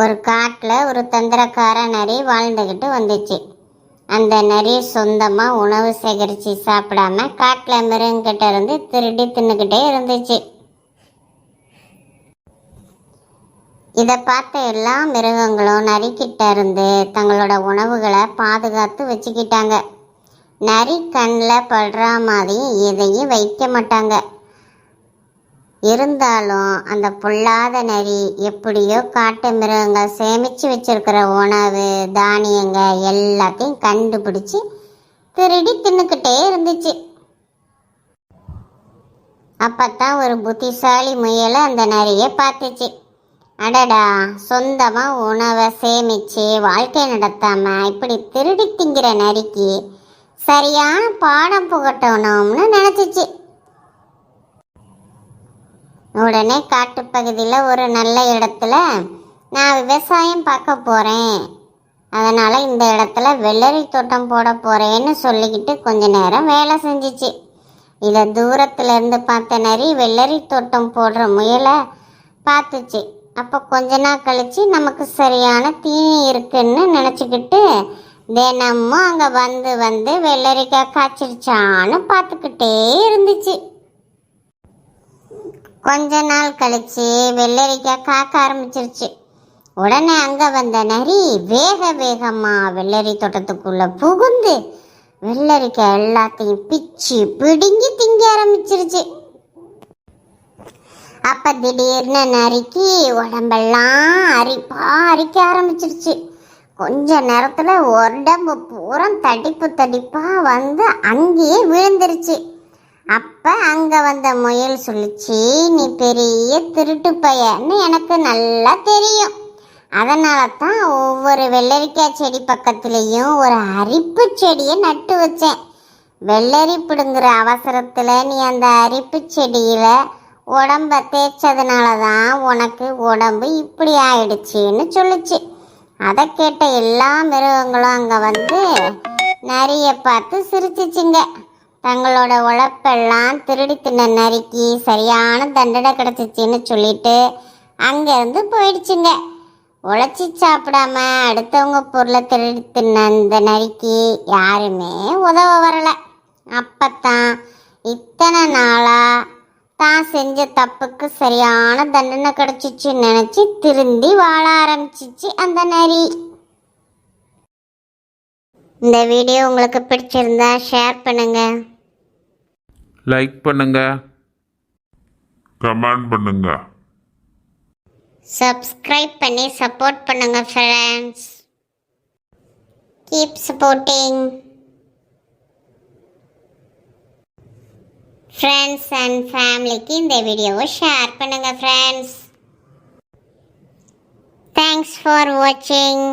ஒரு காட்டில் ஒரு தந்திரக்கார நரி வாழ்ந்துக்கிட்டு வந்துச்சு. அந்த நரி சொந்தமாக உணவு சேகரித்து சாப்பிடாம காட்டில் மிருகங்கிட்ட இருந்து திருடி தின்னுக்கிட்டே இருந்துச்சு. இதை பார்த்த எல்லா மிருகங்களும் நரிக்கிட்ட இருந்து தங்களோட உணவுகளை பாதுகாத்து வச்சுக்கிட்டாங்க. நரி கண்ணில் படுற மாதிரி எதையும் வைக்க மாட்டாங்க. இருந்தாலும் அந்த பொல்லாத நரி எப்படியோ காட்டு மிருகங்கள் சேமித்து வச்சிருக்கிற உணவு தானியங்க எல்லாத்தையும் கண்டுபிடிச்சி திருடி தின்னுக்கிட்டே இருந்துச்சு. அப்பத்தான் ஒரு புத்திசாலி முயலை அந்த நரியை பார்த்துச்சு. அடடா சொந்தமாக உணவை சேமிச்சு வாழ்க்கை நடத்தாமல் இப்படி திருடி திங்கிற நரிக்கு சரியான பாடம் புகட்டணும்னு நினச்சிச்சு. உடனே காட்டுப்பகுதியில் ஒரு நல்ல இடத்துல நான் விவசாயம் பார்க்க போகிறேன் அதனால் இந்த இடத்துல வெள்ளரி தோட்டம் போட போகிறேன்னு சொல்லிக்கிட்டு கொஞ்ச நேரம் வேலை செஞ்சிச்சு. இதை தூரத்தில் இருந்து பார்த்த நரி வெள்ளரி தோட்டம் போடுற முயலை பார்த்துச்சு. அப்போ கொஞ்ச நாள் கழிச்சு நமக்கு சரியான தீனி இருக்குன்னு நினச்சிக்கிட்டு தினமும் அங்கே வந்து வந்து வெள்ளரிக்காய் காய்ச்சிருச்சான்னு பார்த்துக்கிட்டே இருந்துச்சு. கொஞ்ச நாள் கழிச்சு வெள்ளரிக்காய் காக்க ஆரம்பிச்சிருச்சு. உடனே அங்கே வந்த நரி வேக வேகமாக வெள்ளரி தோட்டத்துக்குள்ளே புகுந்து வெள்ளரிக்காய் எல்லாத்தையும் பிச்சு பிடுங்கி திங்க ஆரம்பிச்சிருச்சு. அப்போ திடீர்னு நரிக்கு உடம்பெல்லாம் அரிப்பா அரிக்க ஆரம்பிச்சிருச்சு. கொஞ்ச நேரத்தில் உடம்பு பூரா தடிப்பு தடிப்பாக வந்து அங்கேயே விழுந்துருச்சு. அப்போ அங்கே வந்த முயல் சொல்லிச்சு நீ பெரிய திருட்டு பையன்னு எனக்கு நல்லா தெரியும். அதனால தான் ஒவ்வொரு வெள்ளரிக்காய் செடி பக்கத்துலேயும் ஒரு அரிப்பு செடியை நட்டு வச்சேன். வெள்ளரி பிடுங்குற அவசரத்தில் நீ அந்த அரிப்பு செடியில் உடம்ப தேய்ச்சதுனால தான் உனக்கு உடம்பு இப்படி ஆயிடுச்சின்னு சொல்லுச்சு. அதை கேட்ட எல்லா மிருகங்களும் அங்கே வந்து நிறைய பார்த்து சிரிச்சிச்சிங்க. தங்களோட உழைப்பெல்லாம் திருடி தின்ன நரிக்கு சரியான தண்டனை கிடச்சிச்சின்னு சொல்லிட்டு அங்கேருந்து போயிடுச்சுங்க. உழைச்சி சாப்பிடாம அடுத்தவங்க பொருளை திருடி தின்ன அந்த நரிக்கு யாருமே உதவ வரலை. அப்பத்தான் இத்தனை நாளாக தான் செஞ்ச தப்புக்கு சரியான தண்டனை கிடைச்சிச்சுன்னு நினச்சி திருந்தி வாழ ஆரம்பிச்சிச்சு அந்த நரி. இந்த வீடியோ உங்களுக்கு பிடிச்சிருந்தா ஷேர் பண்ணுங்கள் லைக் பண்ணுங்க. கமெண்ட் பண்ணுங்க. சப்ஸ்கிரைப் பண்ணி சப்போர்ட் பண்ணுங்க friends keep supporting friends and ஃபேமிலிக்கு இந்த வீடியோவை ஷேர் பண்ணுங்க ஃப்ரெண்ட்ஸ் தேங்க்ஸ் ஃபார் வாட்சிங்